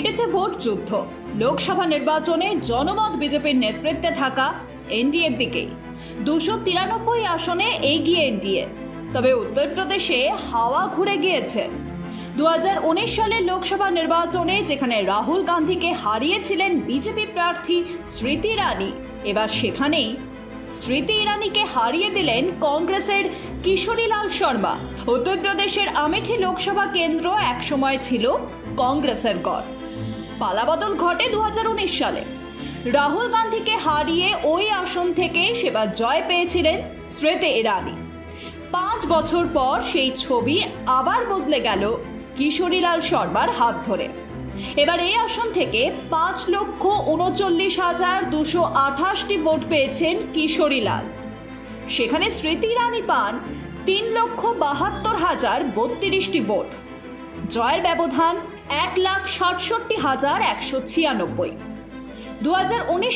মিটেছে vote যুদ্ধ। লোকসভা নির্বাচনে জনমত বিজেপির নেতৃত্বে থাকা এনডিএর দিকেই। দুশো তিরানব্বই আসনে এগিয়ে এনডিএ। তবে উত্তরপ্রদেশে হাওয়া ঘুরে গিয়েছে। দু হাজার উনিশ সালের লোকসভা নির্বাচনে যেখানে রাহুল গান্ধীকে হারিয়েছিলেন বিজেপি প্রার্থী স্মৃতি ইরানি, এবার সেখানেই স্মৃতি ইরানিকে হারিয়ে দিলেন কংগ্রেসের কিশোরীলাল শর্মা। উত্তরপ্রদেশের আমেঠি লোকসভা কেন্দ্র একসময় ছিল কংগ্রেসের গড়। পালাবদল ঘটে দু হাজার উনিশ সালে। রাহুল গান্ধীকে হারিয়ে ওই আসন থেকে সেবার জয় পেয়েছিলেন শ্রেতে ইরানি। পাঁচ বছর পর সেই ছবি আবার বদলে গেল কিশোরীলাল শর্মার হাত ধরে। এবার এই আসন থেকে পাঁচ লক্ষ উনচল্লিশ হাজার দুশো আঠাশটি ভোট পেয়েছেন কিশোরীলাল। সেখানে স্মৃতি ইরানি পান তিন লক্ষ বাহাত্তর হাজার বত্রিশটি ভোট। জয়ের ব্যবধান এক লাখ সাতষট্টি হাজার একশো ছিয়ানব্বই দু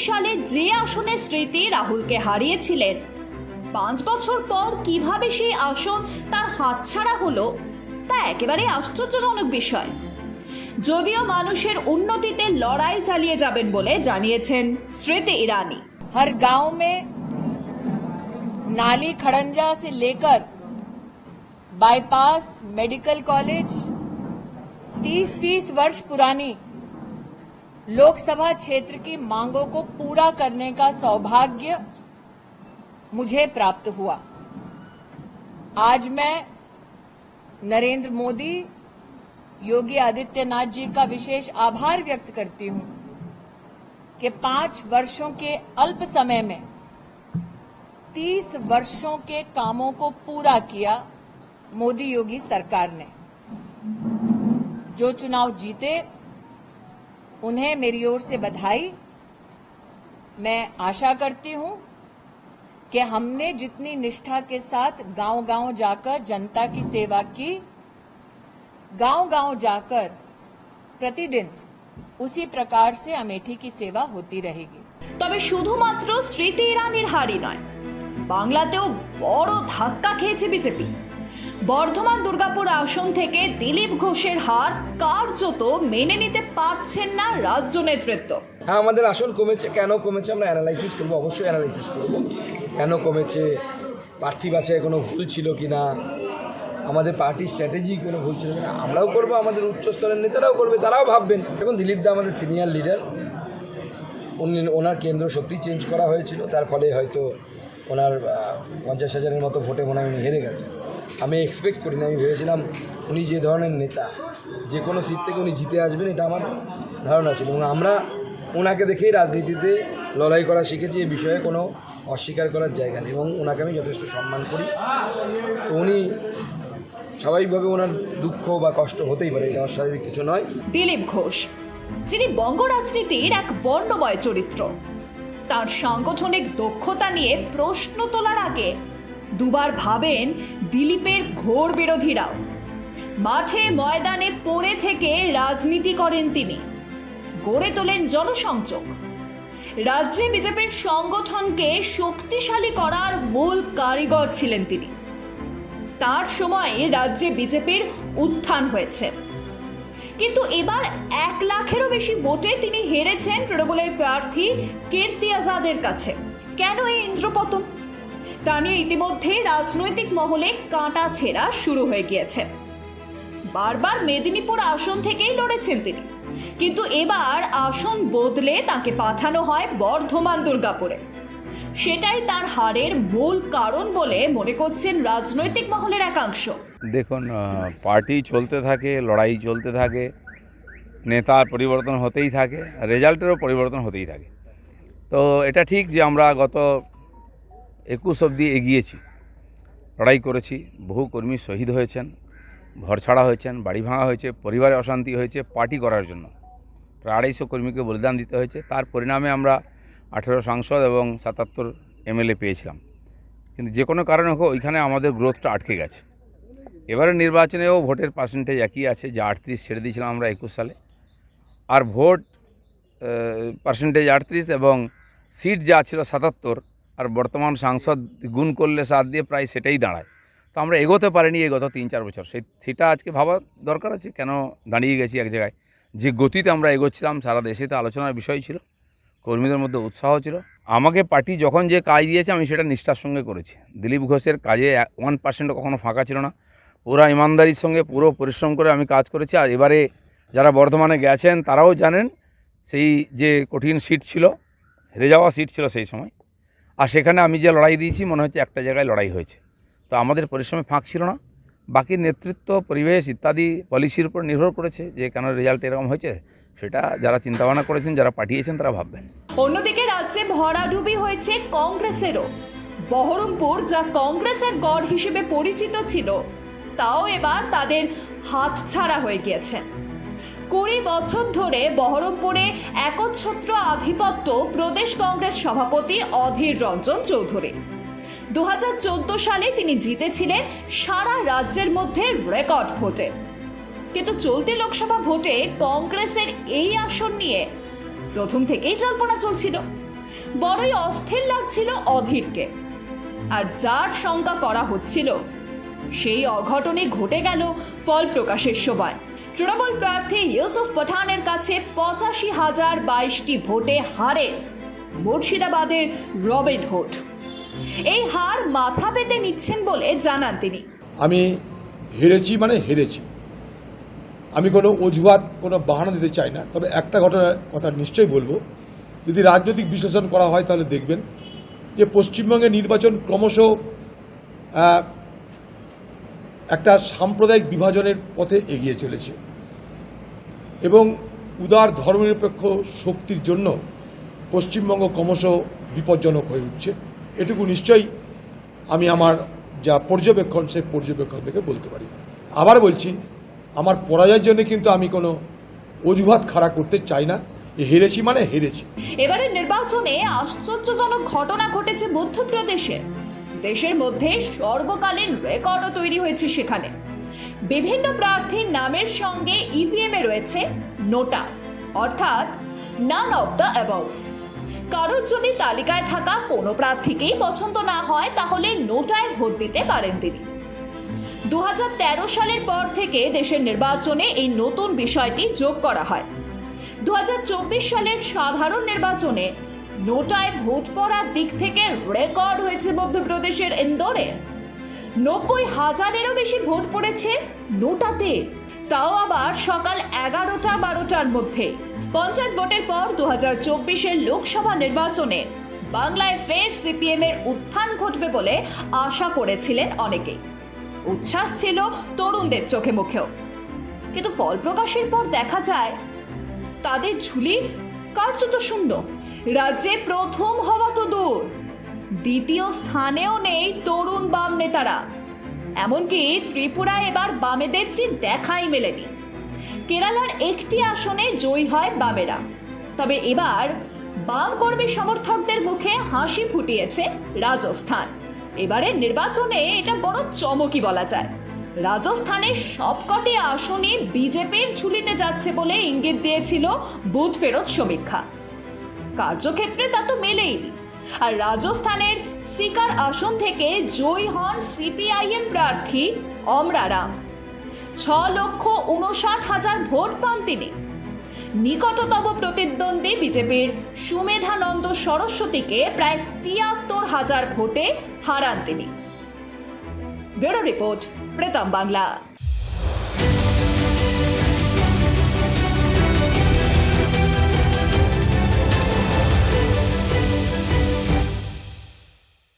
সালে যে আসনে স্মৃতি রাহুলকে হারিয়েছিলেন পাঁচ বছর পর কিভাবে সেই আসন তার হাতছাড়া হলো তা একেবারে আশ্চর্যজনক বিষয় যদিও মানুষের উন্নতিতে লড়াই চালিয়ে যাবেন বলে জানিয়েছেন স্মৃতি ইরানি हर गांव में नाली खड़ंजा से लेकर बाईपास मेडिकल कॉलेज 30-30 वर्ष पुरानी लोकसभा क्षेत्र की मांगों को पूरा करने का सौभाग्य मुझे प्राप्त हुआ। आज मैं नरेंद्र मोदी, योगी आदित्यनाथ जी का विशेष आभार व्यक्त करती हूँ कि पाँच वर्षों के अल्प समय में तीस वर्षों के कामों को पूरा किया मोदी योगी सरकार ने। जो चुनाव जीते उन्हें मेरी ओर से बधाई मैं आशा करती हूं कि हमने जितनी निष्ठा के साथ गांव-गांव जाकर जनता की सेवा की गांव-गांव जाकर प्रतिदिन उसी प्रकार से अमेठी की सेवा होती रहेगी তবে শুধুমাত্র স্মৃতি ইরানির হারই নয় বাংলাতেও বড় ধাক্কা খেয়েছে বিজেপি বর্ধমান দুর্গাপুর আসন থেকে দিলীপ ঘোষের হার কার্যত মেনে নিতে পারছেন না রাজ্য নেতৃত্ব। হ্যাঁ আমাদের আসন কমেছে। কেন কমেছে আমরা অ্যানালাইসিস করব? অবশ্যই অ্যানালাইসিস করব। কেন কমেছে? প্রার্থী বাছাই কোনো ভুল ছিল কি না আমাদের পার্টির স্ট্র্যাটেজি কোনো ভুল ছিল কিনা? আমরাও করব, আমাদের উচ্চস্তরের নেতারাও করবে, তারাও ভাববেন। এখন দিলীপ দা আমাদের সিনিয়র লিডার উনি, ওনার কেন্দ্র সত্যি চেঞ্জ করা হয়েছিল। তার ফলে হয়তো ওনার পঞ্চাশ হাজারের মতো ভোটে মনে হয় উনি হেরে গেছেন। আমি এক্সপেক্ট করি না, আমি ভেবেছিলাম উনি যে ধরনের নেতা, যে কোনো সিট থেকে উনি জিতে আসবেন, এটা আমার ধারণা ছিল। এবং আমরা ওনাকে দেখেই রাজনীতিতে লড়াই করা শিখেছি, এ বিষয়ে কোনো অস্বীকার করার জায়গা নেই। এবং ওনাকে আমি যথেষ্ট সম্মান করি। তো উনি স্বাভাবিকভাবে ওনার দুঃখ বা কষ্ট হতেই পারে, এটা অস্বাভাবিক কিছু নয়। দিলীপ ঘোষ, যিনি বঙ্গ রাজনীতির এক বর্ণময় চরিত্র। তার সাংগঠনিক দক্ষতা নিয়ে প্রশ্ন তোলার আগে দুবার ভাবেন দিলীপের ঘোর বিরোধীরাও। মাঠে ময়দানে পড়ে থেকে রাজনীতি করেন তিনি। গড়ে তোলেন জনসংযোগ। রাজ্যে বিজেপির সংগঠনকে শক্তিশালী করার মূল কারিগর ছিলেন তিনি। তার সময়ে রাজ্যে বিজেপির উত্থান হয়েছে। কিন্তু এবার এক লাখেরও বেশি ভোটে তিনি হেরেছেন তৃণমূলের প্রার্থী কীর্তি আজাদের কাছে। কেন এই ইন্দ্রপতন? তা নিয়ে ইতিমধ্যে রাজনৈতিক মহলে কাঁটা ছেঁড়া শুরু হয়ে গিয়েছে। বারবার মেদিনীপুর আসন থেকেই লড়েছেন তিনি। কিন্তু এবার আসন বদলে তাকে পাঠানো হয় বর্ধমান দুর্গাপুরে। সেটাই তার হারের মূল কারণ বলে মনে করছেন রাজনৈতিক মহলের একাংশ। দেখুন পার্টি চলতে থাকে, লড়াই চলতে থাকে, নেতার পরিবর্তন হতেই থাকে, রেজাল্টেরও পরিবর্তন হতেই থাকে। তো এটা ঠিক যে আমরা গত একুশ অবধি এগিয়েছি। লড়াই করেছি। বহু কর্মী শহীদ হয়েছেন ঘর ছাড়া হয়েছেন, বাড়ি ভাঙা হয়েছে, পরিবারে অশান্তি হয়েছে, পার্টি করার জন্য। প্রায় আড়াইশো কর্মীকে বলিদান দিতে হয়েছে। তার পরিণামে আমরা আঠেরো সাংসদ এবং সাতাত্তর এমএলএ পেয়েছিলাম। কিন্তু যে কোনো কারণে হোক, ওইখানে আমাদের গ্রোথটা আটকে গেছে। এবারে নির্বাচনেও ভোটের পার্সেন্টেজ একই আছে, যা আটত্রিশ ছেড়ে দিয়েছিলাম আমরা একুশ সালে। আর ভোট পার্সেন্টেজ আটত্রিশ এবং সিট যা ছিল সাতাত্তর আর বর্তমান সাংসদ গুণ করলে সাত দিয়ে প্রায় সেটাই দাঁড়ায়। তো আমরা এগোতে পারিনি এই গত তিন চার বছর। সেই সেটা আজকে ভাবা দরকার আছে, কেন দাঁড়িয়ে গেছি এক জায়গায়? যে গতিতে আমরা এগোচ্ছিলাম, সারা দেশে তো আলোচনার বিষয় ছিল, কর্মীদের মধ্যে উৎসাহ ছিল। আমাকে পার্টি যখন যে কাজ দিয়েছে, আমি সেটা নিষ্ঠার সঙ্গে করেছি। দিলীপ ঘোষের কাজে ওয়ান পার্সেন্ট কখনো ফাঁকা ছিল না। পুরো ইমানদারির সঙ্গে পুরো পরিশ্রম করে আমি কাজ করেছি। আর এবারে যারা বর্ধমানে গেছেন, তারাও জানেন, সেই যে কঠিন সিট ছিল, হেরে যাওয়া সিট ছিল সেই সময়। আর সেখানে আমি যে লড়াই দিয়েছি, মনে হচ্ছে একটা জায়গায় লড়াই হয়েছে। তো আমাদের পরিশ্রমে ফাঁক ছিল না। বাকি নেতৃত্ব, পরিবেশ ইত্যাদি পলিসির উপর নির্ভর করেছে যে কেন রেজাল্ট এরকম হয়েছে, সেটা যারা চিন্তাভাবনা করেছেন, যারা পাঠিয়েছেন, তারা ভাববেন। অন্যদিকে রাজ্যে ভরাডুবি হয়েছে কংগ্রেসেরও। বহরমপুর, যা কংগ্রেসের গড় হিসেবে পরিচিত ছিল, তাও এবার তাদের হাতছাড়া হয়ে গিয়েছে। কুড়ি বছর ধরে বহরমপুরে একচ্ছত্র আধিপত্য প্রদেশ কংগ্রেস সভাপতি অধীর রঞ্জন চৌধুরী। দু হাজার চোদ্দ সালে তিনি জিতেছিলেন সারা রাজ্যের মধ্যে রেকর্ড ভোটে। কিন্তু চলতি লোকসভা ভোটে কংগ্রেসের এই আসন নিয়ে প্রথম থেকেই জল্পনা চলছিল। বড়ই অস্থির লাগছিল অধীরকে। আর যার শঙ্কা করা হচ্ছিল, সেই অঘটনে ঘটে গেল ফল প্রকাশের সময়। তৃণমূল প্রার্থী ইউসুফ পাঠানের কাছে পঁচাশি হাজার বাইশটি ভোটে হারে মুর্শিদাবাদের রবিন হুড। এই হার মাথা পেতে নিচ্ছেন বলে জানান তিনি। আমি হেরেছি মানে হেরেছি। আমি কোনো অজুহাত, কোনো বাহানা দিতে চাই না। তবে একটা ঘটনার কথা নিশ্চয়ই বলব। যদি রাজনৈতিক বিশ্লেষণ করা হয় তাহলে দেখবেন যে পশ্চিমবঙ্গের নির্বাচন ক্রমশ একটা সাম্প্রদায়িক বিভাজনের পথে এগিয়ে চলেছে। এবং উদার ধর্মনিরপেক্ষ শক্তির জন্য পশ্চিমবঙ্গ ক্রমশ বিপজ্জনক হয়ে উঠছে। এটুকু নিশ্চয়ই আমি আমার যা পর্যবেক্ষণ, সেই পর্যবেক্ষণ থেকে বলতে পারি। আবার বলছি, আমার পরাজয়ের জন্য কিন্তু আমি কোনো অজুহাত খাড়া করতে চাই না। হেরেছি মানে হেরেছি। এবারের নির্বাচনে আশ্চর্যজনক ঘটনা ঘটেছে মধ্যপ্রদেশে। দেশের মধ্যে সর্বকালীন রেকর্ডও তৈরি হয়েছে সেখানে। বিভিন্ন প্রার্থীর নামের সঙ্গে ইভিএম এ রয়েছে নোটা, অর্থাৎ নান অফ দ্য অ্যাবভ কারোর যদি তালিকায় থাকা কোনো প্রার্থীকেই পছন্দ না হয়, তাহলে নোটায় ভোট দিতে পারেন তিনি। দু হাজার তেরো সালের পর থেকে দেশের নির্বাচনে এই নতুন বিষয়টি যোগ করা হয়। দু হাজার চব্বিশ সালের সাধারণ নির্বাচনে নোটায় ভোট পড়ার দিক থেকে রেকর্ড হয়েছে মধ্যপ্রদেশের ইন্দোরে। নব্বই হাজারেরও বেশি ভোট পড়েছে নোটাতে। তাও আবার সকাল এগারোটা বারোটার মধ্যে। পঞ্চায়েত ভোটের পর দু হাজার চব্বিশের লোকসভা নির্বাচনে বাংলায় ফের সিপিএম এর উত্থান ঘটবে বলে আশা করেছিলেন অনেকেই। উচ্ছ্বাস ছিল তরুণদের চোখে মুখেও। কিন্তু ফল প্রকাশের পর দেখা যায়, তাদের ঝুলি কার্যত শূন্য। রাজ্যে প্রথম হওয়া তো দূর। দ্বিতীয় স্থানেও নেই তরুণ বাম নেতারা। এমনকি ত্রিপুরায় এবার বামেদের যে দেখাই মেলেনি। কেরালার একটি আসনে জয়ী হয় বামেরা। তবে এবার বাম কর্মী সমর্থকদের মুখে হাসি ফুটিয়েছে রাজস্থান। এবারের নির্বাচনে এটা বড় চমকই বলা যায়। রাজস্থানের সবকটি আসনে বিজেপির ঝুলিতে যাচ্ছে বলে ইঙ্গিত দিয়েছিল বুথ ফেরত সমীক্ষা। কার্যক্ষেত্রে তা তো মেলেই আর রাজস্থানের সিকার আসন থেকে জয়ী হন সিপিআইএম প্রার্থী অমরারাম ছ লক্ষ উনষাট হাজার ভোট পান তিনি। নিকটতম প্রতিদ্বন্দ্বী বিজেপির সুমেধানন্দ সরস্বতীকে প্রায় তিয়াত্তর হাজার ভোটে হারান তিনি। Bureau report, Pritam Bangla.